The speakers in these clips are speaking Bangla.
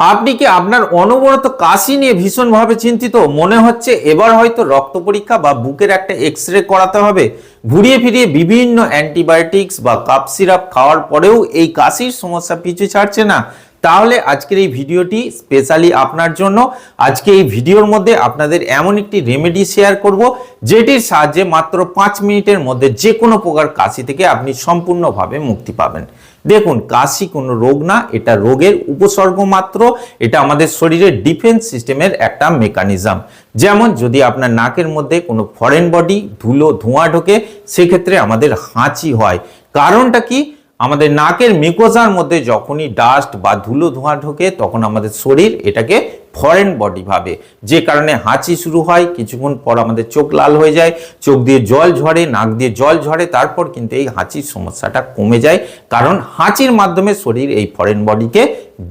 আপনি কি আপনার অনবরত কাশি নিয়ে ভীষণভাবে চিন্তিত? মনে হচ্ছে এবার হয়তো রক্ত পরীক্ষা বা বুকের একটা এক্স রে করাতে হবে। ঘুরিয়ে ফিরিয়ে বিভিন্ন অ্যান্টিবায়োটিক্স বা কাপ সিরাপ খাওয়ার পরেও এই কাশির সমস্যা পিছু ছাড়ছে না। তাহলে আজকের এই ভিডিওটি স্পেশালি আপনার জন্য। আজকে এই ভিডিওর মধ্যে আপনাদের এমন একটি রেমেডি শেয়ার করব, যেটির সাহায্যে মাত্র পাঁচ মিনিটের মধ্যে যে কোনো প্রকার কাশি থেকে আপনি সম্পূর্ণভাবে মুক্তি পাবেন। দেখুন, কাশি কোনো রোগ না, এটা রোগের উপসর্গ মাত্র, এটা আমাদের শরীরের ডিফেন্স সিস্টেমের একটা মেকানিজম যেমন যদি আপনার নাকের মধ্যে কোনো ফরেন বডি ধুলো, ধোঁয়া ঢোকে, সেক্ষেত্রে আমাদের হাঁচি হয়। কারণটা কি? আমাদের নাকের মিকোজার মধ্যে যখনই ডাস্ট বা ধুলো, ধোঁয়া ঢোকে, তখন আমাদের শরীর এটাকে ফরেন বডি ভাবে। যে কারণে হাঁচি শুরু হয়, কিছুক্ষণ পর আমাদের চোখ লাল হয়ে যায়, চোখ দিয়ে জল ঝরে, নাক দিয়ে জল ঝরে, তারপর কিন্তু এই হাঁচির সমস্যাটা কমে যায়, কারণ হাঁচির মাধ্যমে শরীর এই ফরেন বডিকে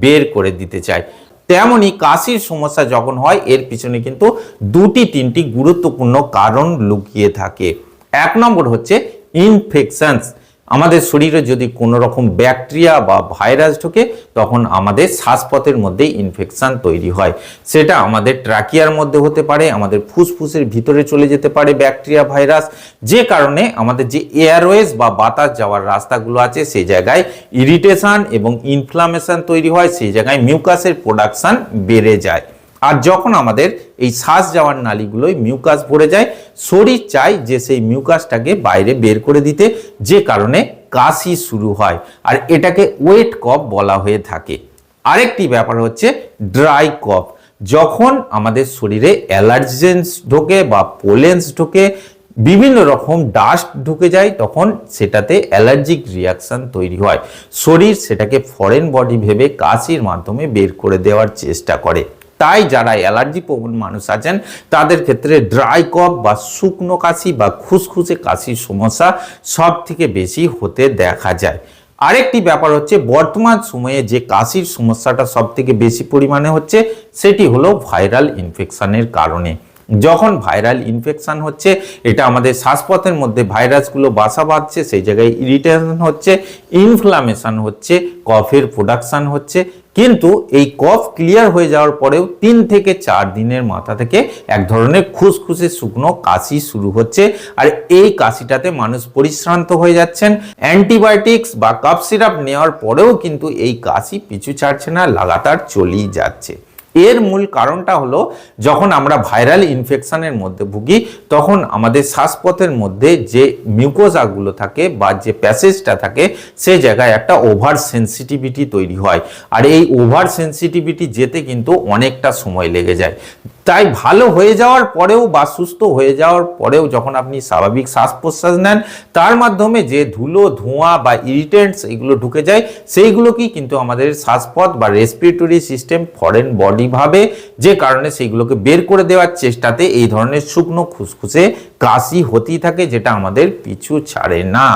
বের করে দিতে চায়। তেমনই কাশির সমস্যা যখন হয়, এর পিছনে কিন্তু দুটি তিনটি গুরুত্বপূর্ণ কারণ লুকিয়ে থাকে। এক নম্বর হচ্ছে ইনফেকশনস আমাদের শরীরে যদি কোনো রকম ব্যাকটেরিয়া বা ভাইরাস ঢোকে, তখন আমাদের শ্বাসপথের মধ্যে ইনফেকশান তৈরি হয়। সেটা আমাদের ট্রাকিয়ার মধ্যে হতে পারে, আমাদের ফুসফুসের ভিতরে চলে যেতে পারে ব্যাকটেরিয়া ভাইরাস যে কারণে আমাদের যে এয়ারওয়েজ বা বাতাস যাওয়ার রাস্তাগুলো আছে, সেই জায়গায় ইরিটেশান এবং ইনফ্লামেশন তৈরি হয়, সেই জায়গায় মিউকাসের প্রোডাকশান বেড়ে যায়। আর যখন আমাদের এই শ্বাস যাওয়ার নালীগুলোয় মিউকাস ভরে যায় শরীর চায় যে সেই মিউকাসটাকে বাইরে বের করে দিতে, যে কারণে কাশি শুরু হয়। আর এটাকে ওয়েট কফ বলা হয়ে থাকে। আরেকটি ব্যাপার হচ্ছে ড্রাই কফ যখন আমাদের শরীরে অ্যালার্জেন্স ঢোকে বা পোলেন্স ঢোকে, বিভিন্ন রকম ডাস্ট ঢুকে যায়, তখন সেটাতে অ্যালার্জিক রিয়াকশন তৈরি হয়। শরীর সেটাকে ফরেন বডি ভেবে কাশির মাধ্যমে বের করে দেওয়ার চেষ্টা করে। তাই যারা অ্যালার্জি প্রবণ মানুষ আছেন, তাদের ক্ষেত্রে ড্রাই কফ বা শুকনো কাশি বা খুসখুসে কাশির সমস্যা সব থেকে বেশি হতে দেখা যায়। আরেকটি ব্যাপার হচ্ছে, বর্তমান সময়ে যে কাশির সমস্যাটা সব থেকে বেশি পরিমাণে হচ্ছে, সেটি হলো ভাইরাল ইনফেকশনের কারণে। যখন ভাইরাল ইনফেকশান হচ্ছে, এটা আমাদের শ্বাসপথের মধ্যে ভাইরাসগুলো বাসা বাঁধছে, সেই জায়গায় ইরিটেশন হচ্ছে ইনফ্লামেশন হচ্ছে, কফের প্রোডাকশান হচ্ছে। কিন্তু এই কফ ক্লিয়ার হয়ে যাওয়ার পরেও তিন থেকে চার দিনের মাথা থেকে এক ধরনের খুসখুসে শুকনো কাশি শুরু হচ্ছে। আর এই কাশিটাতে মানুষ পরিশ্রান্ত হয়ে যাচ্ছেন। অ্যান্টিবায়োটিক্স বা কাপ সিরাপ নেওয়ার পরেও কিন্তু এই কাশি পিছু ছাড়ছে না, লাগাতার চলেই যাচ্ছে। এর মূল কারণটা হলো, যখন আমরা ভাইরাল ইনফেকশনের মধ্যে ভুগি, তখন আমাদের শ্বাসপথের মধ্যে যে মিউকোজাগুলো থাকে বা যে প্যাসেজটা থাকে, সে জায়গায় একটা ওভার সেন্সিটিভিটি তৈরি হয়। আর এই ওভার সেন্সিটিভিটি যেতে কিন্তু অনেকটা সময় লেগে যায়। তাই ভালো হয়ে যাওয়ার পরেও বা সুস্থ হয়ে যাওয়ার পরেও যখন আপনি স্বাভাবিক শ্বাস প্রশ্বাস নেন, তার মাধ্যমে যে ধুলো, ধোঁয়া বা ইরিটেন্টস এগুলো ঢুকে যায়, সেইগুলোকেই কিন্তু আমাদের শ্বাসপথ বা রেসপিরেটরি সিস্টেম ফরেন বডি ভাবে যে কারণে সেইগুলোকে বের করে দেওয়ার চেষ্টাতে এই ধরনের শুকনো খুসখুসে কাশি হতেই থাকে যেটা আমাদের পিছু ছাড়ে না।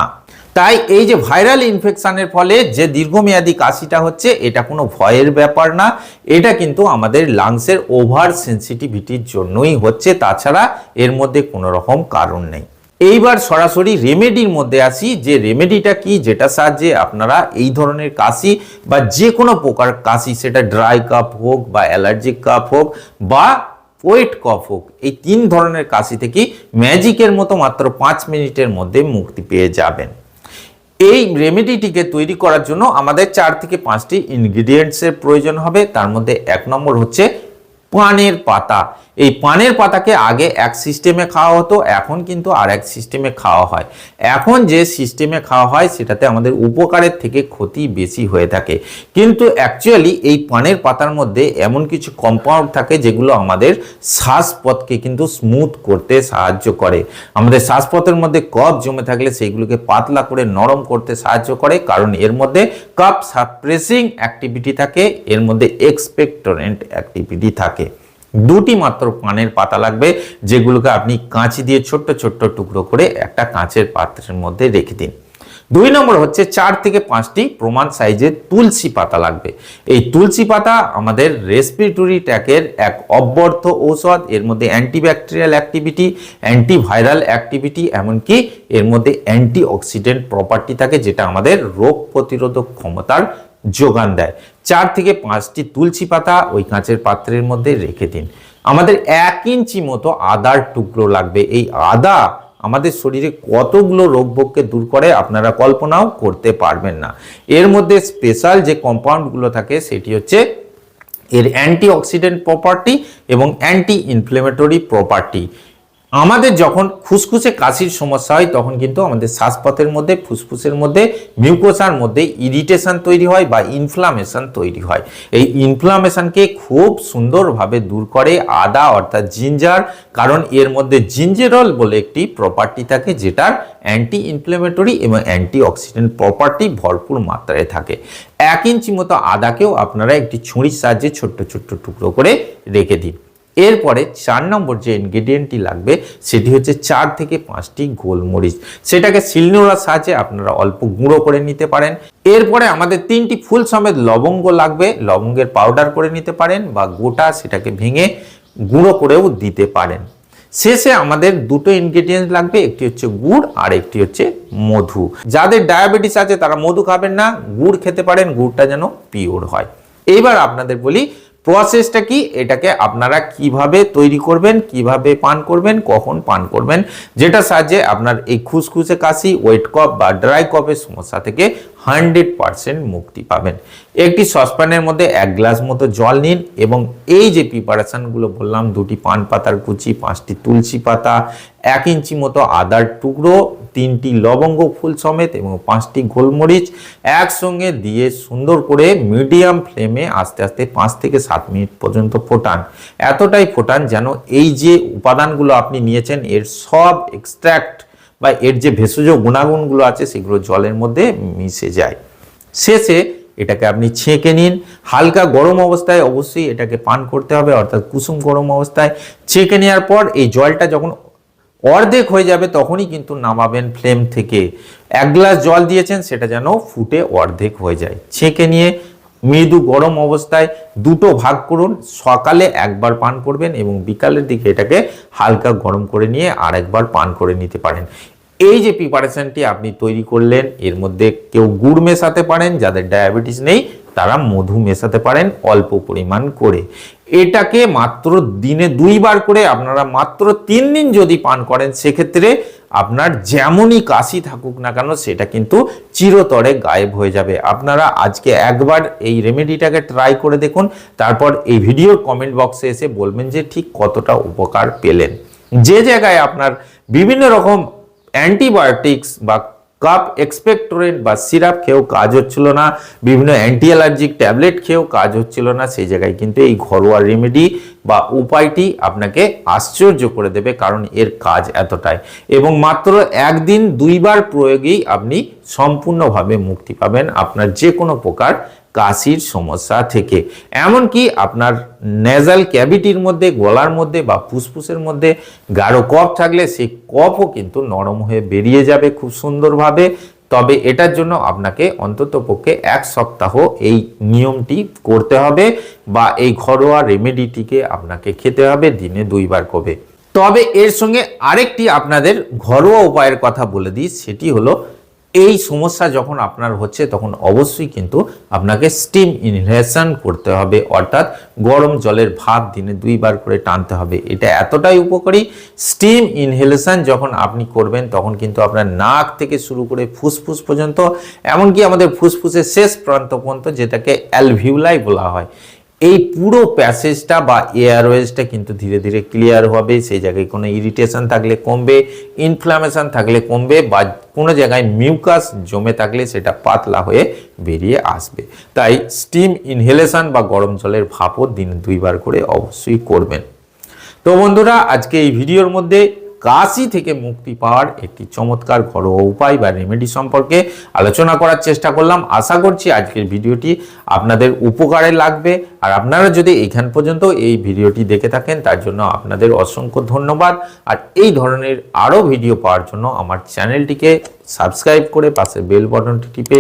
তাই এই যে ভাইরাল ইনফেকশনের ফলে যে দীর্ঘমেয়াদী কাশিটা হচ্ছে, এটা কোনো ভয়ের ব্যাপার না। এটা কিন্তু আমাদের লাংসের ওভার সেন্সিটিভিটির জন্যই হচ্ছে। তাছাড়া এর মধ্যে কোনো রকম কারণ নেই। এইবার সরাসরি রেমেডির মধ্যে আসি যে রেমেডিটা কি যেটা সাহায্যে আপনারা এই ধরনের কাশি বা যে কোনো প্রকার কাশি, সেটা ড্রাই কাপ হোক বা অ্যালার্জিক কাপ হোক বা ওয়েট কফ হোক, এই তিন ধরনের কাশি থেকে ম্যাজিকের মতো মাত্র পাঁচ মিনিটের মধ্যে মুক্তি পেয়ে যাবেন। এই রেমেডিটিকে তৈরি করার জন্য আমাদের চার থেকে পাঁচটি ইনগ্রিডিয়েন্টসের প্রয়োজন হবে। তার মধ্যে এক নম্বর হচ্ছে পানের পাতা। এই পানের পাতাকে আগে এক সিস্টেমে খাওয়া হতো, এখন কিন্তু আর এক সিস্টেমে খাওয়া হয়। এখন যে সিস্টেমে খাওয়া হয়, সেটাতে আমাদের উপকারের থেকে ক্ষতি বেশি হয়ে থাকে। কিন্তু অ্যাকচুয়ালি এই পানের পাতার মধ্যে এমন কিছু কম্পাউন্ড থাকে, যেগুলো আমাদের শ্বাসপথকে কিন্তু স্মুথ করতে সাহায্য করে। আমাদের শ্বাসপথের মধ্যে কফ জমে থাকলে সেইগুলোকে পাতলা করে নরম করতে সাহায্য করে, কারণ এর মধ্যে কাপ সাপ্রেসিং অ্যাক্টিভিটি থাকে, এর মধ্যে এক্সপেক্টরেন্ট অ্যাক্টিভিটি থাকে। দুটি মাত্র পানের পাতা লাগবে, যেগুলোকে আপনি কাঁচি দিয়ে ছোট্ট ছোট্ট টুকরো করে একটা কাঁচের পাত্রের মধ্যে রেখে দিন। দুই নম্বর হচ্ছে চার থেকে পাঁচটি প্রমাণ সাইজের তুলসী পাতা লাগবে। এই তুলসী পাতা আমাদের রেসপিরেটরি ট্যাকের এক অব্যর্থ ঔষধ, এর মধ্যে অ্যান্টিব্যাকটেরিয়াল অ্যাক্টিভিটি অ্যান্টিভাইরাল অ্যাক্টিভিটি এমনকি এর মধ্যে অ্যান্টি অক্সিডেন্ট প্রপার্টি থাকে, যেটা আমাদের রোগ প্রতিরোধক ক্ষমতার যোগান দেয়। চার থেকে পাঁচটি তুলসী পাতা ওই কাঁচের পাত্রের মধ্যে রেখে দিন। আমাদের এক ইঞ্চি মতো আদার টুকরো লাগবে। এই আদা আমাদের শরীরে কতগুলো রোগভোগকে দূর করে আপনারা কল্পনাও করতে পারবেন না। এর মধ্যে স্পেশাল যে কম্পাউন্ডগুলো থাকে সেটি হচ্ছে এর অ্যান্টিঅক্সিডেন্ট প্রপার্টি এবং অ্যান্টি ইনফ্লেমেটরি প্রপার্টি। আমাদের যখন খুসখুসে কাশির সমস্যা হয়, তখন কিন্তু আমাদের শ্বাসপথের মধ্যে, ফুসফুসের মধ্যে, মিউকোসার মধ্যে ইরিটেশন তৈরি হয় বা ইনফ্লামেশন তৈরি হয়। এই ইনফ্লামেশনকে খুব সুন্দরভাবে দূর করে আদা অর্থাৎ জিঞ্জার কারণ এর মধ্যে জিঞ্জেরল বলে একটি প্রপার্টি থাকে, যেটার অ্যান্টি ইনফ্লেমেটরি এবং অ্যান্টি অক্সিডেন্ট প্রপার্টি ভরপুর মাত্রায় থাকে। এক ইঞ্চি মতো আদাকেও আপনারা একটি ছুরির সাহায্যে ছোট্ট ছোট্ট টুকরো করে রেখে দিন। এরপরে চার নম্বর যে ইনগ্রেডিয়েন্টটি লাগবে, সেটি হচ্ছে চার থেকে পাঁচটি গোলমরিচ। সেটাকে শিলনোড়ার সাহায্যে আপনারা অল্প গুঁড়ো করে নিতে পারেন। এরপরে আমাদের তিনটি ফুল সমেত লবঙ্গ লাগবে, লবঙ্গের পাউডার করে নিতে পারেন বা গোটা সেটাকে ভেঙে গুঁড়ো করেও দিতে পারেন। শেষে আমাদের দুটো ইনগ্রেডিয়েন্ট লাগবে, একটি হচ্ছে গুড় আর একটি হচ্ছে মধু। যাদের ডায়াবেটিস আছে তারা মধু খাবেন না, গুড় খেতে পারেন, গুড়টা যেন পিওর হয়। এইবার আপনাদের বলি প্রসেসটা কি? এটাকে আপনারা কীভাবে তৈরি করবেন, কীভাবে পান করবেন, কখন পান করবেন, যেটা সাহায্যে আপনার এই খুসখুসে কাশি ওয়েট কপ বা ড্রাই কফের সমস্যা থেকে হান্ড্রেড পারসেন্ট মুক্তি পাবেন। একটি সসপ্যানের মধ্যে এক গ্লাস মতো জল নিন এবং এই যে প্রিপারেশনগুলো বললাম, দুটি পান পাতার কুচি, পাঁচটি তুলসী পাতা, এক ইঞ্চি মতো আদার টুকরো, তিনটি লবঙ্গ ফুল সমেত এবং পাঁচটি গোলমরিচ একসঙ্গে দিয়ে সুন্দর করে মিডিয়াম ফ্লেমে আস্তে আস্তে পাঁচ থেকে সাত মিনিট পর্যন্ত ফোটান। এতটাই ফোটান যেন এই যে উপাদানগুলো আপনি নিয়েছেন, এর সব এক্সট্র্যাক্ট বা এর যে ভেষজ গুণাগুণগুলো আছে, সেগুলো জলের মধ্যে মিশে যায়। শেষে এটাকে আপনি ছেঁকে নিন। হালকা গরম অবস্থায় অবশ্যই এটাকে পান করতে হবে, অর্থাৎ কুসুম গরম অবস্থায়। ছেঁকে নেওয়ার পর এই জলটা যখন অর্ধেক হয়ে যাবে, তখনই কিন্তু নামাবেন ফ্লেম থেকে। এক গ্লাস জল দিয়েছেন, সেটা যেন ফুটে অর্ধেক হয়ে যায়। ছেঁকে নিয়ে মৃদু গরম অবস্থায় দুটো ভাগ করুন। সকালে একবার পান করবেন এবং বিকালের দিকে এটাকে হালকা গরম করে নিয়ে আরেকবার পান করে নিতে পারেন। এই যে প্রিপারেশনটি আপনি তৈরি করলেন, এর মধ্যে কেউ গুড় মেশাতে পারেন, যাদের ডায়াবেটিস নেই, তারা মধু মেশাতে পারেন অল্প পরিমাণ করে। এটাকে মাত্র দিনে দুইবার করে আপনারা মাত্র তিন দিন যদি পান করেন, সেক্ষেত্রে আপনার যেমনই কাশি থাকুক না কেন, সেটা কিন্তু চিরতরে গায়েব হয়ে যাবে। আপনারা আজকে একবার এই রেমেডিটাকে ট্রাই করে দেখুন, তারপর এই ভিডিওর কমেন্ট বক্সে এসে বলবেন যে ঠিক কতটা উপকার পেলেন। যে জায়গায় আপনার বিভিন্ন রকম অ্যান্টিবায়োটিক্স বা কাপ এক্সপেক্টোরেন্ট বা সিরাপ খেয়েও কাজ হচ্ছিল না, বিভিন্ন অ্যান্টি অ্যালার্জিক ট্যাবলেট খেয়েও কাজ হচ্ছিল না, সেই জায়গায় কিন্তু এই ঘরোয়া রেমেডি বা উপায়টি আপনাকে আশ্চর্য করে দেবে কারণ এর কাজ এতটাই। এবং মাত্র একদিন দুইবার প্রয়োগেই আপনি সম্পূর্ণভাবে মুক্তি পাবেন আপনার যে কোনো প্রকার কাশির সমস্যা থেকে। এমনকি আপনার নেজাল ক্যাভিটির মধ্যে, গলার মধ্যে বা ফুসফুসের মধ্যে গাঢ় কফ থাকলে সেই কফও কিন্তু নরম হয়ে বেরিয়ে যাবে খুব সুন্দরভাবে। তবে এটার জন্য আপনাকে অন্তত পক্ষে এক সপ্তাহ এই নিয়মটি করতে হবে বা এই ঘরোয়া রেমেডিটিকে আপনাকে খেতে হবে দিনে দুইবার করে তবে এর সঙ্গে আরেকটি আপনাদের ঘরোয়া উপায়ের কথা বলে দিই, সেটি হলো এই সমস্যা যখন আপনার হচ্ছে, তখন অবশ্যই কিন্তু আপনাকে স্টিম ইনহেশন করতে হবে। অর্থাৎ গরম জলের ভাপ দিনে দুইবার করে টানতে হবে। এটা এতটাই উপকারী। স্টিম ইনহেলেশন যখন আপনি করবেন, তখন কিন্তু আপনার নাক থেকে শুরু করে ফুসফুস পর্যন্ত, এমনকি আমাদের ফুসফুসের শেষ প্রান্ত পর্যন্ত যেটাকে অ্যালভিউলাই বলা হয় এই পুরো প্যাসেজটা বা এয়ারওয়েজটা কিন্তু ধীরে ধীরে ক্লিয়ার হবে, সেই জায়গায় কোনো ইরিটেশন থাকলে কমবে, ইনফ্লামেশন থাকলে কমবে বা কোনো জায়গায় মিউকাস জমে থাকলে সেটা পাতলা হয়ে বেরিয়ে আসবে। তাই স্টিম ইনহেলেশন বা গরম জলের ভাপও দিন দুইবার করে অবশ্যই করবেন। তো বন্ধুরা, আজকে এই ভিডিওর মধ্যে কাশি থেকে মুক্তি পাওয়ার একটি চমৎকার ঘরোয়া উপায় বা রেমেডি সম্পর্কে আলোচনা করার চেষ্টা করলাম। আশা করছি আজকের ভিডিওটি আপনাদের উপকারে লাগবে। আর আপনারা যদি এখান পর্যন্ত এই ভিডিওটি দেখে থাকেন, তার জন্য আপনাদের অসংখ্য ধন্যবাদ। আর এই ধরনের আরও ভিডিও পাওয়ার জন্য আমার চ্যানেলটিকে সাবস্ক্রাইব করে পাশে বেল বটনটি টিপে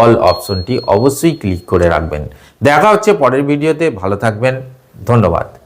অল অপশনটি অবশ্যই ক্লিক করে রাখবেন। দেখা হচ্ছে পরের ভিডিওতে। ভালো থাকবেন। ধন্যবাদ।